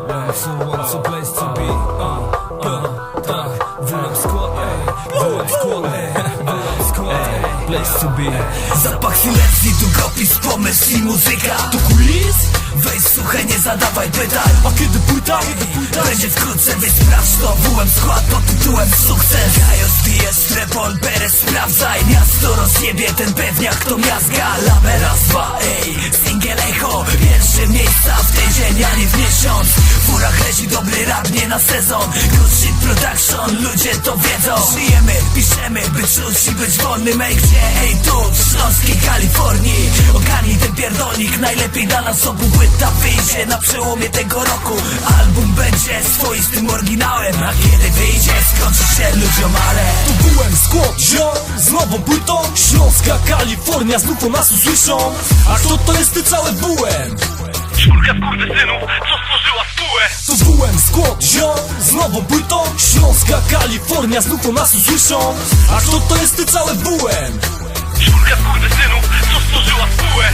Two, place to be uh, uh, tak WM Squad, ey WM Squad, ey WM Squad, ey Place to be Zapach silencji, długopis, pomysł i muzyka. To quiz? Weź słuchaj, nie zadawaj pytań. A kiedy płyta? Będzie wkrótce, więc sprawdź to. WM skład pod tytułem Sukces. Gajos, bije strepol, beres, sprawdzaj. Miasto rozjebie, ten pewniak to miazga. Labę raz, dwa, na sezon. Good shit production, ludzie to wiedzą. Żyjemy, piszemy, by czuć i być wolnym. Ej, gdzie? Ej, tu, w Śląskiej Kalifornii. Ogarnij ten pierdolnik, najlepiej dla nas obu Płyta wyjdzie. Na przełomie tego roku Album będzie swoistym oryginałem. A kiedy wyjdzie, skończy się ludziom, ale Tu byłem skład, ziom, z nową płytą. Śląska, Kalifornia, znów o nas usłyszą. A kto to jest ty całe bułem? Czwórka skurwysynów, co stworzyła spółę To byłem skład, ziom, z nową płytą Śląska, Kalifornia, znów o nas usłyszą. A kto to jest ty całe bułem? Czwórka skurwysynów, co stworzyła spółę